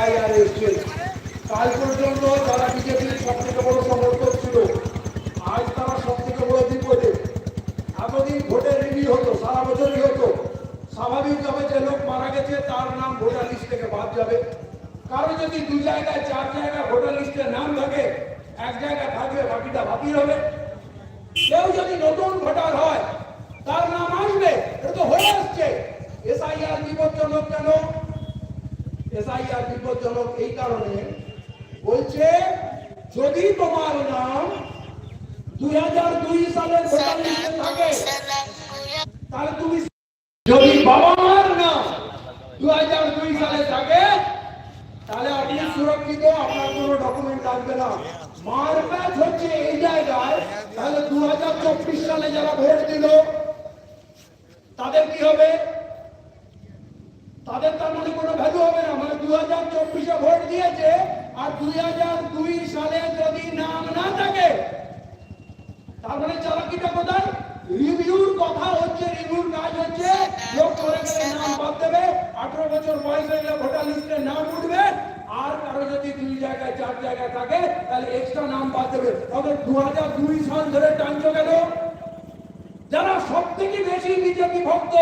SIR এসছে কাল পর্যন্ত যারা বিজেপির সব থেকে বড় সমর্থক ছিল, আজ তারা সব থেকে বড় বিপদে। এতদিন ভোটের রিভিউ হতো, সারা বছরই হতো। স্বাভাবিকভাবে যে লোক মারা গেছে, তার নাম ভোটার লিস্ট থেকে বাদ যাবে। কারও যদি দু জায়গায়, চার জায়গায় ভোটার লিস্টে নাম থাকে, এক জায়গায় থাকবে, বাকিটা বাতিল হবে। কেউ যদি নতুন ভোটার হয়, তার নাম আসবে এটা তো হয়ে আসছে। এসআইআর বিপজ্জনক কেন? এসআইআর বিপজ্জনক এই কারণে বলছে যদি তোমার নাম দুই হাজার দুই সালের ভোটার লিস্টে থাকে তাহলে তুমি যদি বাবা মার নাম দু হাজার দুই সালে থাকে তাহলে আপনি সুরক্ষিত আপনার কোনো ডকুমেন্ট লাগবে না। মার ম্যাচ হচ্ছে এই জায়গায় তাহলে দু হাজার চব্বিশ সালে যারা ভোট দিল তাদের কি হবে? তাদের তার মানে কোনো ভ্যালু হবে না। মানে দু হাজার চব্বিশে ভোট দিয়েছে আর দুই হাজার দুই সালে যদি নাম না থাকে, তার মানে চালাকিটা কোথায়? রিভিউর কথা হচ্ছে, রিভিউর কাজ হচ্ছে লোক মরে গেলে নাম বাদ দেবে, আঠারো বছর বয়স হয়ে গেলে ভোটার লিস্টে নাম উঠবে, আর কারও যদি দুই জায়গায়, চার জায়গায় থাকে, তাহলে এক্সট্রা নাম বাদ দেবে। তবে দু হাজার দুই সাল ধরে টানছো কেন? যারা সব থেকে বেশি বিজেপি ভক্ত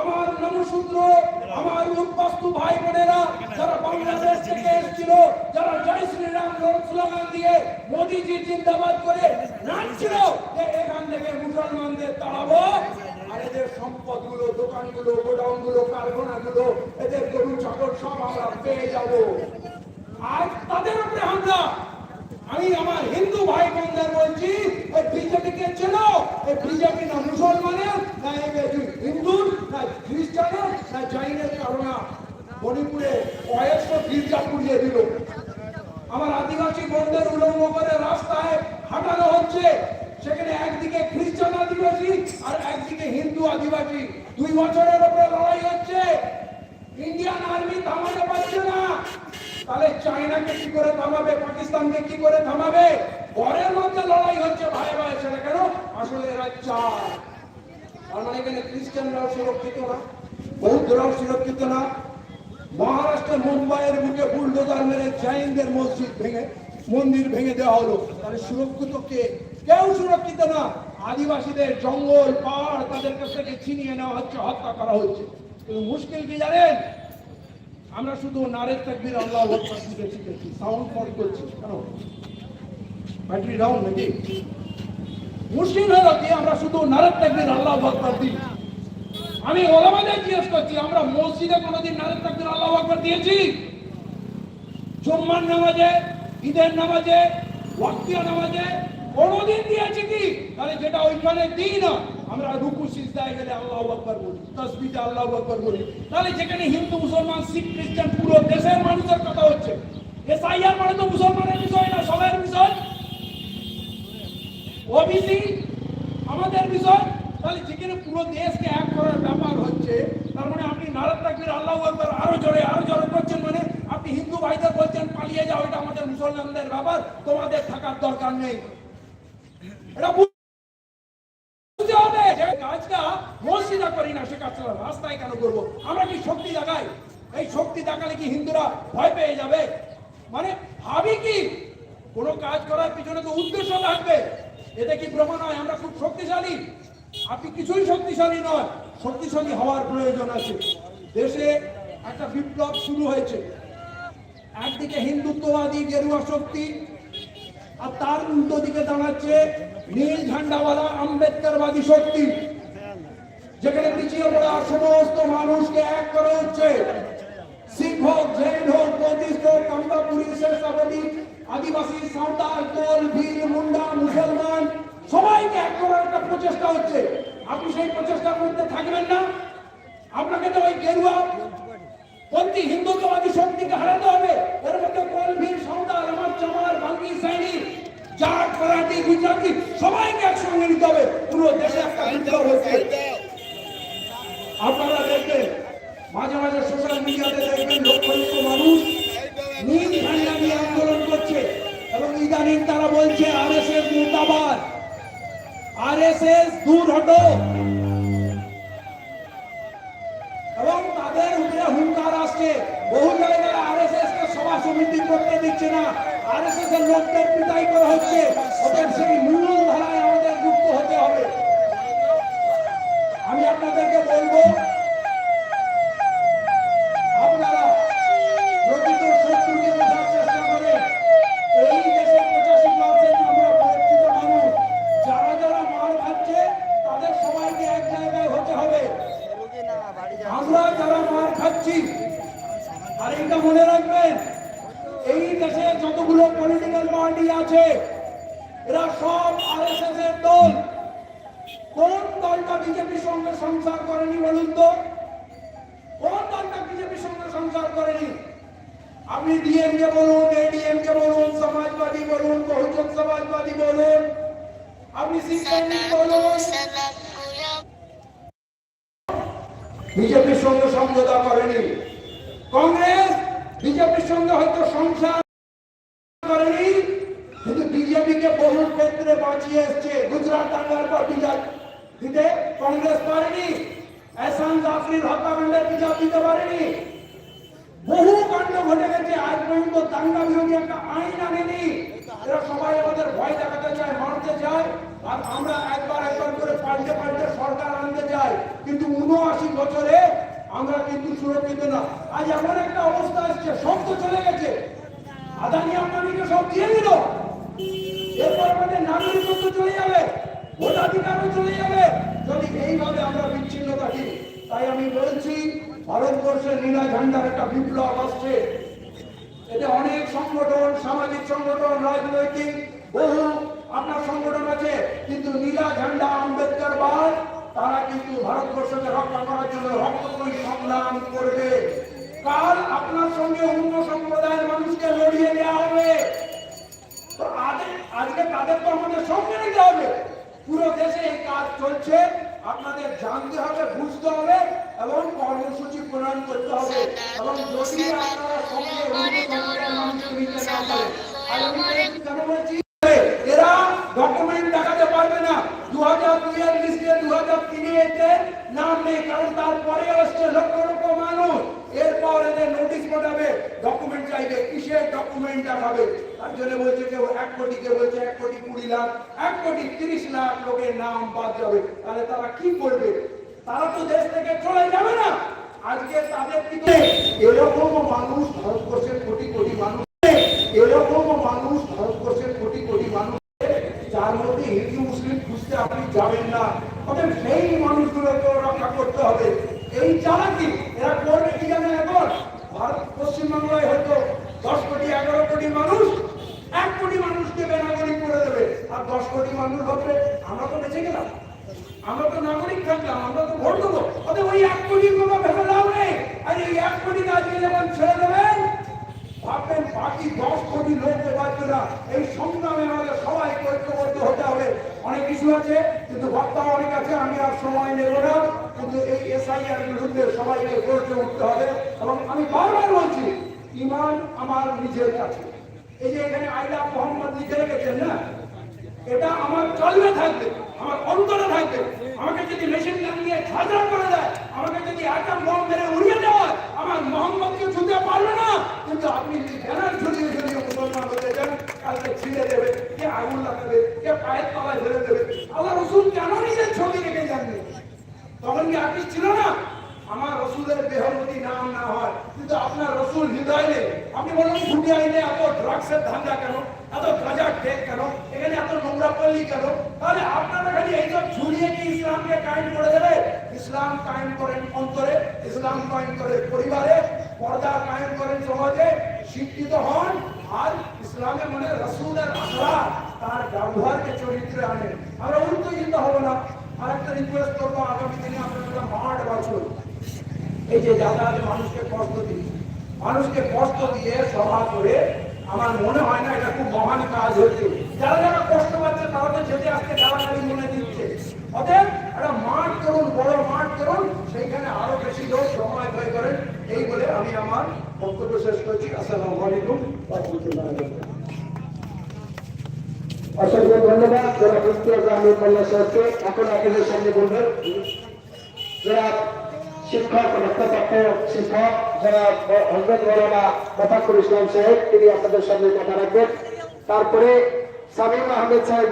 আমার নমশূদ্র আমার উদ্বাস্তু ভাই বোনেরা যারা বাংলাদেশ থেকে এসেছিল, যারা জয় শ্রীরাম স্লোগান দিয়ে মোদিজি জিন্দাবাদ করে নাচছিল যে এখান থেকে মুসলমানদের তাড়াবো। আর এদের সম্পদগুলো, দোকানগুলো, গোডাউনগুলো, কারখানাগুলো, এদের গরু চাকর সব আমরা পেয়ে যাব। আর তাদের উপরে হামলা। আমি আমার হিন্দু ভাই বোনদের বলছি, এই বিজেপিকে চেনো, এই বিজেপি না মুসলমানের, না হিন্দু না খ্রিস্টানের না ইন্ডিয়ান আর্মি থামাতে না। তাহলে চায়নাকে কি করে থামাবে? পাকিস্তানকে কি করে থামাবে? ঘরের মধ্যে লড়াই হচ্ছে। ভাই ভাই, সেটা কেন? আসলে এরা চায় তার মানে এখানে খ্রিস্টানরাও সুরক্ষিত না বৌদ্ধরাও সুরক্ষিত না। মহারাষ্ট্রের মুম্বাইয়ের বুকে বুলডোজার মেরে জৈনদের মসজিদ ভেঙে, মন্দির ভেঙে দেওয়া হলো। তাহলে সুরক্ষিত কে? কেউ সুরক্ষিত না। আদিবাসীদের জঙ্গল, পাহাড় তাদের কাছ থেকে ছিনিয়ে নেওয়া হচ্ছে, হত্যা করা হচ্ছে। মুশকিল কি জানেন? আমরা শুধু নারের তাকবির আল্লাহ শিখেছি সাউন্ড ফল করছি। কেন? ব্যাটারি ডাউন নাকি? আমরা শুধু আল্লাহ দিই। আমি ওলামাদের জিজ্ঞেস করছি, আমরা মসজিদে কোনোদিন আল্লাহ দিয়েছি? জুম্মার নামাজে, ঈদের নামাজে, ওয়াক্তিয়া নামাজে কোনোদিন দিয়েছি কি? তাহলে যেটা ওইখানে দিই না। আমরা রুকু, সিজদায় গেলে আল্লাহ বলি তসবিতে আল্লাহ বলি। তাহলে যেখানে হিন্দু, মুসলমান, শিখ, খ্রিস্টান পুরো দেশের মানুষের কথা হচ্ছে। এসআইআর মানে তো মুসলমানের বিষয় না সবার বিষয়। ওবিসি আমাদের বিষয়, তাহলে যেখানে পুরো দেশকে এক করার ব্যাপার হচ্ছে, তার মানে আপনি নারদ তাকবীর আল্লাহু আকবার, আরও জোরে আরও জোরে করছেন মানে আপনি হিন্দু ভাইদের বলছেন, পালিয়ে যাও, এটা আমাদের মুসলমানদের ব্যাপার, তোমাদের থাকার দরকার নেই। এটা বুঝতে হবে যে কাজটা মসজিদা করি না সে কাজটা রাস্তায় কেন করব? আমরা কি শক্তি দেখাই? এই শক্তি দেখালে কি হিন্দুরা ভয় পেয়ে যাবে? মানে ভাবি কি, কোনো কাজ করার পিছনে তো উদ্দেশ্য থাকবে। এতে কি প্রমাণ হয়? আমরা খুব শক্তিশালী। আপনি কিছুই শক্তিশালী নয়, শক্তিশালী হওয়ার প্রয়োজন আছে। দেশে একটা বিপ্লব শুরু হয়েছে। একদিকে হিন্দুত্ববাদী গেরুয়া শক্তি, আর তার উল্টো দিকে দাঁড়াচ্ছে নীল ঝান্ডাওয়ালা আম্বেদকরবাদী শক্তি। যেখানে পিছিয়ে পড়া সমস্ত মানুষকে এক করা হচ্ছে শিখ হোক, জৈন হোক, বৌদ্ধিস্ট হোক কামতাপুরী শেষাবতী আদিবাসী, সাঁওতাল কোল ভীর মুন্ডা সবাইকে এক করার একটা প্রচেষ্টা হচ্ছে। আপনি সেই প্রচেষ্টার মধ্যে থাকবেন না। আপনাকে তো ওই গেরুয়া পন্থী হিন্দুত্ববাদী শক্তিকে হারাতে হবে। এর মধ্যে কলভির, সাঁওতাল, আমার চামার বাঙ্গি সাইনি, জাট, মারাঠি, গুজরাটি সবাইকে একসঙ্গে নিতে হবে। পুরো দেশে একটা বিপ্লব হচ্ছে। আপনারা দেখবেন, মাঝে মাঝে সোশ্যাল মিডিয়াতে দেখবেন লক্ষ লক্ষ মানুষ নীল ঝান্ডা নিয়ে আন্দোলন করছে। এবং ইদানিং তারা বলছে আর এস এস মুর্দাবাদ। আর এস এস দূর হটো এবং তাদের উপরে হুঙ্কার আসছে। বহু জায়গায় আরএসএস এস এস কে সভা সমিতি করতে দিচ্ছে না। আরএসএস এস এস এর লোকদের পিটাই করা হচ্ছে। ওদের সেই মূল ধারায় আমাদের যুক্ত হতে হবে। আমি আপনাদেরকে বলব আপনারা প্রকৃত শত্রুকে বোঝার চেষ্টা করেন এই দেশে পঁচাশি পার্সেন্ট আমরা পরিচিত মানুষ যারা যারা মার খাচ্ছে তাদের সবাইকে এক জায়গায় হতে হবে আমরা যারা মার খাচ্ছি আর এইটা মনে রাখবেন এই দেশে যতগুলো পলিটিক্যাল পার্টি আছে এরা সব আরএসএস এর দল কোন দলটা বিজেপির সঙ্গে সংসার করেনি বলুন তো কোন দলটা বিজেপির সঙ্গে সংসার করেনি? আপনি ডিএমকে বলুন এডিএমকে বলুন সমাজবাদী বলুন বহুজন সমাজবাদী বলুন আপনি সিপিএম বলুন। বিজেপির সঙ্গে সমঝোতা করেনি। কংগ্রেস বিজেপির সঙ্গে হয়তো সংসার করেনি কিন্তু বিজেপিকে বহু ক্ষেত্রে বাঁচিয়ে এসছে। গুজরাট দাঙ্গার পর বিজয় দিতে কংগ্রেস পারেনি। এহসান জাফরির হত্যাকাণ্ডের বিচার দিতে পারেনি। বহু কাণ্ড ঘটে গেছে, আজ পর্যন্ত দাঙ্গা বিরোধী একটা আইন আনেনি। এরা সবাই আমাদের ভয় দেখাতে চায়, মারতে চায়, আর আমরা একবার একবার করে পাল্টে পাল্টে সরকার আনতে চাই। কিন্তু উনআশি বছরে আমরা কিন্তু সুরক্ষিত না। আজ এমন একটা অবস্থা এসছে, সব তো চলে গেছে আদানি আম্বানিকে সব দিয়ে দিল এরপর আমাদের নাগরিকত্ব চলে যাবে ভোটাধিকারও চলে যাবে যদি এইভাবে আমরা বিচ্ছিন্ন থাকি তাই আমি বলছি ভারতবর্ষের নীলা ঝান্ডার একটা বিপ্লব আসছে। এতে অনেক সংগঠন, সামাজিক সংগঠন, রাজনৈতিক, বহু আপনার সংগঠন আছে, কিন্তু নীলা ঝান্ডা আম্বেদকর বাদ, তারা কিন্তু ভারতবর্ষকে রক্ষা করার জন্য রক্তময়ী সংগ্রাম করবে। কাল আপনার সঙ্গে অন্য সম্প্রদায়ের মানুষকে লড়িয়ে দেওয়া হবে। তো আজ- আজকে তাদের তো আমাদের সঙ্গে নিতে হবে। পুরো দেশে এই কাজ চলছে। আপনাদের জানতে হবে, বুঝতে হবে। এবং কর্মসূচি প্রণয়ন করতে হবে। এবং যদি আপনারা কেন বলছি এরা ডকুমেন্ট দেখাতে পারবে না। দু হাজার দুই এর লিস্টে দু হাজার তিনে এতে নাম নেই কারণ তারপরে আসছে লক্ষ লক্ষ মানুষ। এরপর এদের নোটিশ পাঠাবে ডকুমেন্ট চাইবে কিসের ডকুমেন্ট দেখাবে তার জন্য বলছে কেউ এক কোটি কেউ বলছে এক কোটি কুড়ি লাখ এক কোটি তিরিশ লাখ লোকের নাম বাদ যাবে। তাহলে তারা কি করবে? তারা তো দেশ থেকে চলে যাবে না। আজকে তাদের দিকে এরকম মানুষ ভারতবর্ষের কোটি কোটি মানুষ এরকম মানুষ ভারতবর্ষের কোটি কোটি মানুষ যার মধ্যে হিন্দু, মুসলিম খুঁজতে আপনি যাবেন না। অতএব সেই মানুষগুলোকে রক্ষা করতে হবে। এই চালাকি এরা করবে কি জানেন এখন? ভারত, পশ্চিমবাংলায় হয়তো দশ কোটি, এগারো কোটি মানুষ, এক কোটি মানুষকে বেনাগরিক করে দেবে। আর দশ কোটি মানুষ হবে আমরা তো বেঁচে গেলাম। আমরা তো নাগরিক থাকলাম, আমরা তো ভোট দেবো। অতএব ওই এক কোটির কথা ভেবে লাভ নেই। আর এই এক কোটি আজকে যেমন ছেড়ে দেবেন, ভাববেন বাকি দশ কোটি লোককে বাঁচবে না এই সংগ্রামে আমাদের সবাই ঐক্যবদ্ধ হতে হবে। অনেক কিছু আছে, কিন্তু বক্তা অনেক আছে, আমি আর সময় নেব না। কিন্তু এই এসআইআর বিরুদ্ধে সবাইকে গড়তে উঠতে হবে। এবং আমি বারবার বলছি, ইমান আমার নিজের কাছে। এই যে এখানে আইলা মোহাম্মদ লিখে রেখেছেন না? এটা আমার চলবে থাকবে। আমার অন্তরে থাকবে। আমাকে যদি মেশিন গান দিয়ে ঝাঁঝরা করে দেয়, আমাকে যদি আটাম বম মেরে উড়িয়ে দেওয়া আমার মোহাম্মদকে ছুঁতে পারবে না। কিন্তু আপনি যদি ব্যানার ঝুলিয়ে ঝুলিয়ে মুসলমান হতে কালকে ছিঁড়ে দেবে, কে আগুন লাগাবে, কে পায়ের তলায় ফেলে দেবে? আল্লাহ রসুল কেন নিজের ছবি রেখে যাননি? তখন কি আর্টিস্ট ছিল না? আমার রসুলের বেহমতি নাম না হয়, কিন্তু আপনার রসুল হৃদয় নেই। আপনি বলুন ছুটি আইনে এত ড্রাগসের ধান্দা কেন? এত গাঁজার টেক কেন? এখানে এত নোংরা পল্লী কেন? তাহলে আপনারা খালি এইসব ঝুলিয়ে কি ইসলামকে কায়েম করে দেবে? ইসলাম কায়েম করেন অন্তরে, ইসলাম কায়েম করে পরিবারে, পর্দা কায়েম করেন সমাজে, শিক্ষিত হন, আর ইসলামে মানে রসুলের আখড়া তার ব্যবহারকে চরিত্রে আনেন। আমরা উত্তেজিত হব না। আর একটা রিকোয়েস্ট করব আগামী দিনে আপনারা মাঠ বছর এই যে যাতায়াতে মানুষকে কষ্ট দিই মানুষকে কষ্ট দিয়ে সভা করে আমার মনে হয় না এটা খুব মহান কাজ হচ্ছে যারা যারা কষ্ট পাচ্ছে তারা তো যেতে আসতে তাড়াতাড়ি মনে দিচ্ছে। অতএব একটা মাঠ করুন, বড় মাঠ করুন, সেইখানে আরও বেশি লোক সময় ব্যয় করেন। এই বলে আমি আমার বক্তব্য শেষ করছি। আসসালামু আলাইকুম রাহমাতুল্লাহি। অসংখ্য ধন্যবাদ। যারা মুফতিয়াজ আহমেদ মোল্লা সাহেবকে। এখন আপনাদের সামনে বলবেন যারা শিক্ষক রক্তপক্ষ শিক্ষক যারা হজরত মৌলানা মফাকুল ইসলাম সাহেব, তিনি আপনাদের সামনে কথা রাখবেন। তারপরে সামিম আহমেদ সাহেব